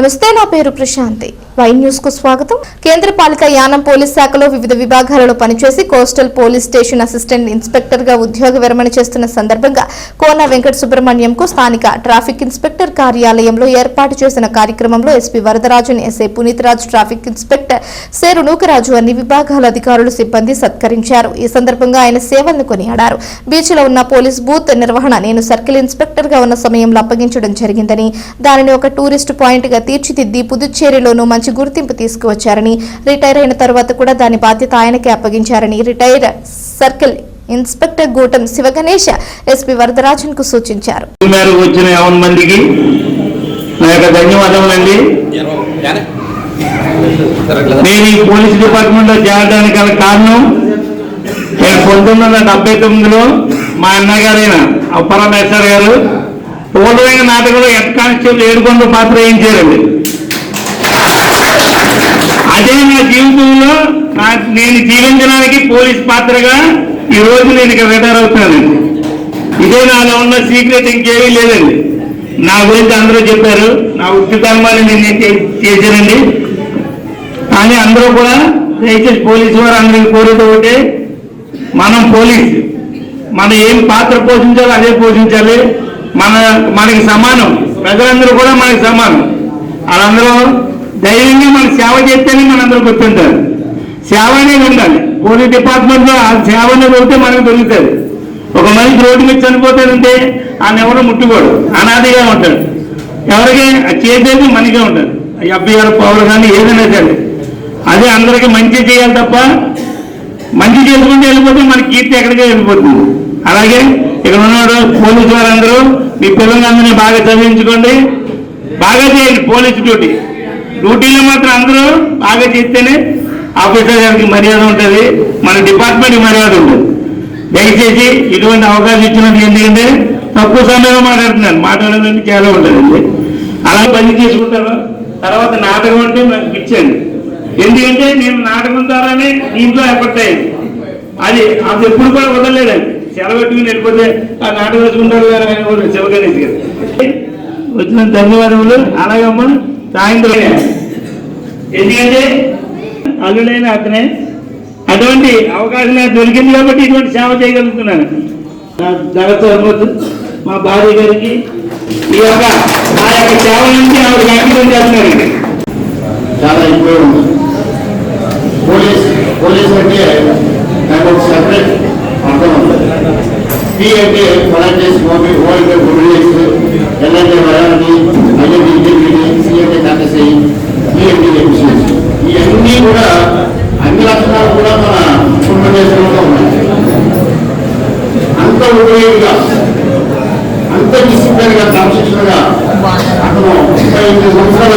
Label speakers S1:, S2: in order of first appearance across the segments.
S1: నమస్తే నా పేరు ప్రశాంతి. వై న్యూస్కు స్వాగతం. కేంద్ర పాలిత యానం పోలీస్ శాఖలో వివిధ విభాగాలలో పనిచేసి కోస్టల్ పోలీస్ స్టేషన్ అసిస్టెంట్ ఇన్స్పెక్టర్గా ఉద్యోగ విరమణ చేస్తున్న సందర్భంగా కోన వెంకట సుబ్రహ్మణ్యం కు స్థానిక ట్రాఫిక్ ఇన్స్పెక్టర్ కార్యాలయంలో ఏర్పాటు చేసిన కార్యక్రమంలో SP Varadaraju SI Puneetharaj traffic inspector Seru Nookaraju అన్ని విభాగాల అధికారులు సిబ్బంది సత్కరించారు. ఈ సందర్భంగా ఆయన సేవలను కొనియాడారు. బీచ్లో ఉన్న పోలీస్ బూత్ నిర్వహణ నేను సర్కిల్ ఇన్స్పెక్టర్గా ఉన్న సమయంలో అప్పగించడం జరిగిందని దానిని ఒక టూరిస్ట్ పాయింట్గా తీర్చిదిద్ది పుదుచ్చేరిలోనూ మంచి గుర్తింపు తీసుకువచ్చారని రిటైర్ అయిన తర్వాత కూడా దాని బాధ్యత ఆయనకే అప్పగించారని retire circle inspector Gootam Sivaganesh SP వరదరాజన్కు సూచించారు
S2: వచ్చిన యావన్ మందికి నా యొక్క ధన్యవాదములండి నేను ఈ పోలీస్ డిపార్ట్మెంట్లో చేరడానికి గల కారణం నేను పంతొమ్మిది వందల డెబ్బై తొమ్మిదిలో మా అన్నగారైన అప్పరమేశ్వర్ గారు పూర్వమైన నాటకంలో హెడ్ కానిస్టేబుల్ ఏడుకొండ పాత్ర వేయించారండి అదే నా జీవితంలో నా నేను జీవించడానికి పోలీస్ పాత్రగా ఈ రోజు నేను ఇక రిటైర్ అవుతానండి ఇదే నాలో ఉన్న సీక్రెట్ ఇంకేమీ లేదండి. నా గురించి అందరూ చెప్పారు. నా వృత్తి నేను చేశానండి. కానీ అందరూ కూడా దయచేసి పోలీసు వారు అందరికీ కోరేది ఒకటి మనం పోలీస్ మనం ఏం పాత్ర పోషించాలో అదే పోషించాలి. మన మనకి సమానం. ప్రజలందరూ కూడా మనకి సమానం. వాళ్ళందరూ ధైర్యంగా మనకి సేవ చేస్తేనే మనందరూ గుర్తుంటారు. సేవ అనేది ఉండాలి. పోలీస్ డిపార్ట్మెంట్లో ఆ సేవ అనేది ఉంటే మనకు దొరుకుతుంది. ఒక మనిషి రోడ్డు మీద చనిపోతాడంటే ఆయన ఎవరో ముట్టుకోడు. అనాదిగా ఉంటాడు. ఎవరికి? ఆ చేసేది మనకే ఉంటాడు. ఎఫ్ఐఆర్ పవర్ కానీ ఏదైనా సరే. అదే అందరికీ మంచి చేయాలి తప్ప మంచి చేసుకుంటే వెళ్ళిపోతే మన కీర్తి ఎక్కడికే వెళ్ళిపోతుంది. అలాగే ఇక్కడ ఉన్నవాడు పోలీసు వారందరూ మీ పిల్లలందరినీ బాగా చదివించుకోండి. బాగా చేయండి పోలీస్ డ్యూటీ. డ్యూటీలో మాత్రం అందరూ బాగా చేస్తేనే ఆఫీసర్ గారికి మర్యాద ఉంటుంది. మన డిపార్ట్మెంట్కి మర్యాద ఉంటుంది దయచేసి ఇటువంటి అవకాశం ఇచ్చినట్టు ఎందుకంటే తక్కువ సమయంలో మాట్లాడుతున్నాను మాట్లాడాలంటే చాలా ఉంటుందండి. అలా పని చేసుకుంటారు. తర్వాత నాటకం అంటే నాకు పిచ్చండి ఎందుకంటే నేను నాటకం ద్వారానే దీంట్లో ఎఫెక్ట్ అది అది ఎప్పుడు కూడా వదలలేదండి. సెలవు వెళ్ళిపోతే ఆ నాట వేసుకుంటారు కదా అని శివగణేష్ గారు. వచ్చిన ధన్యవాదములు. అలాగమ్మ సాయంత్రం ఎందుకంటే అల్లుడైన అతనే అటువంటి అవకాశం నాకు దొరికింది కాబట్టి ఇటువంటి సేవ చేయగలుగుతున్నాను. నా జగత్ మా భార్య గారికి ఈ యొక్క ఆ యొక్క సేవ నుంచి ఆవిడ అంకితం చేస్తున్నారండి
S3: చాలా ఎక్కువ ఉంది. పోలీస్ పోలీస్ అంటే నాకు ఒక సెపరేట్ అర్థం ఉంది. పి అంటే volunteers OP old police L అంటే వరాలని ఐఎండి ఇంటిగ్రిటీ సి అంటే కాకసై ఈ అంటే ఎఫిషియన్సీ ఇవన్నీ కూడా అన్ని లక్షణాలు కూడా మన ఆంధ్రప్రదేశ్లో ఉన్నాయి అంత ఉపయోగిగా అంత డిసిప్లిన్గా క్రమశిక్షణగా అతను ముప్పై ఎనిమిది సంవత్సరాల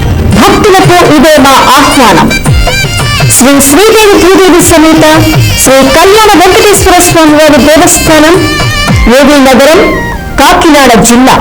S4: భక్తులకు ఇదే మా ఆహ్వానం. శ్రీ శ్రీదేవి భూదేవి సమేత శ్రీ కళ్యాణ వెంకటేశ్వర స్వామి వారి దేవస్థానం ఏబీ నగరం కాకినాడ జిల్లా.